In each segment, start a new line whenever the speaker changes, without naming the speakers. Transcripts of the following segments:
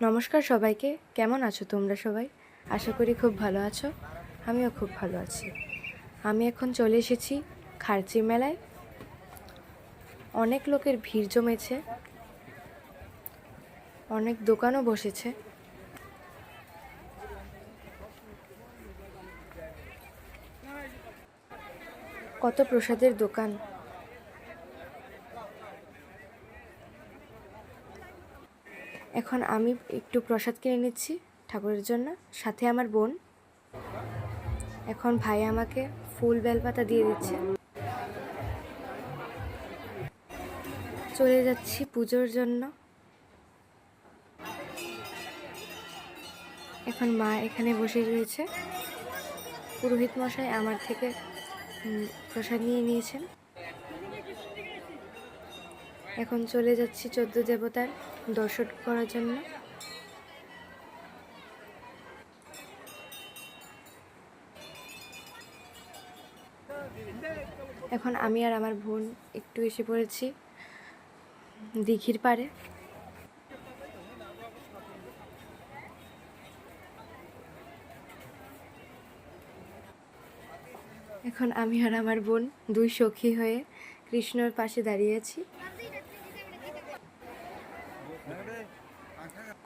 নমস্কার সবাইকে। কেমন আছো তোমরা সবাই? আশা করি খুব ভালো আছো। আমিও খুব ভালো আছি। আমি এখন চলে এসেছি খার্চি মেলায়। অনেক লোকের ভিড় জমেছে। অনেক দোকানও বসেছে। কত প্রসাদের দোকান। এখন আমি একটু প্রসাদ কিনে নিচ্ছি ঠাকুরের জন্য। সাথে আমার বোন। এখন ভাই আমাকে ফুল বেলপাতা দিয়ে দিচ্ছে। চলে যাচ্ছি পুজোর জন্য। এখন মা এখানে বসে রয়েছে। পুরোহিত মশাই আমার থেকে প্রসাদ নিয়ে নিয়েছেন। এখন চলে যাচ্ছি চোদ্দ দেবতার দর্শন করার জন্য। এখন আমি আর আমার বোন একটু এসে পড়েছি দিঘির পাড়ে। এখন আমি আর আমার বোন দুই সখী হয়ে কৃষ্ণর পাশে দাঁড়িয়ে আছি।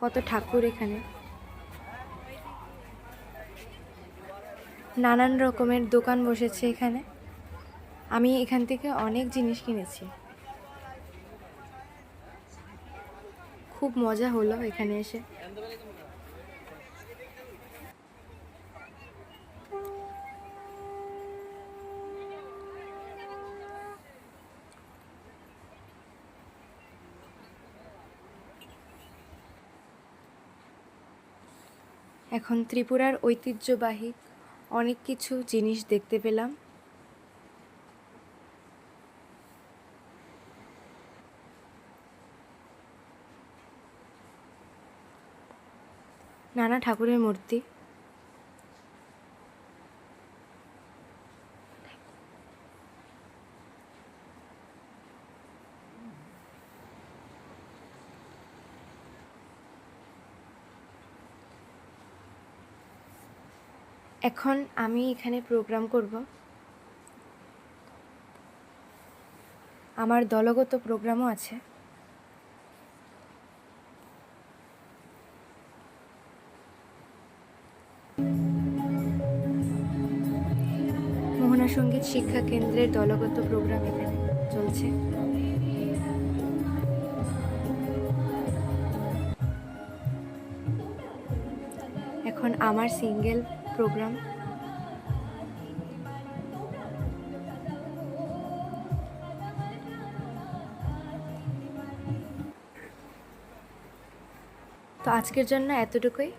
কত ঠাকুর এখানে? নানান রকমের দোকান বসেছে এখানে। আমি এখান থেকে অনেক জিনিস কিনেছি। খুব মজা হলো এখানে এসে। এখন ত্রিপুরার ঐতিহ্যবাহী অনেক কিছু জিনিস দেখতে পেলাম। নানা ঠাকুরের মূর্তি। এখন আমি এখানে প্রোগ্রাম করব। আমার দলগত প্রোগ্রামও আছে। মোহনা সংগীত শিক্ষা কেন্দ্রের দলগত প্রোগ্রাম এখানে চলছে। এখন আমার সিঙ্গেল প্রোগ্রাম তো আজকের জন্য এতটুকুই।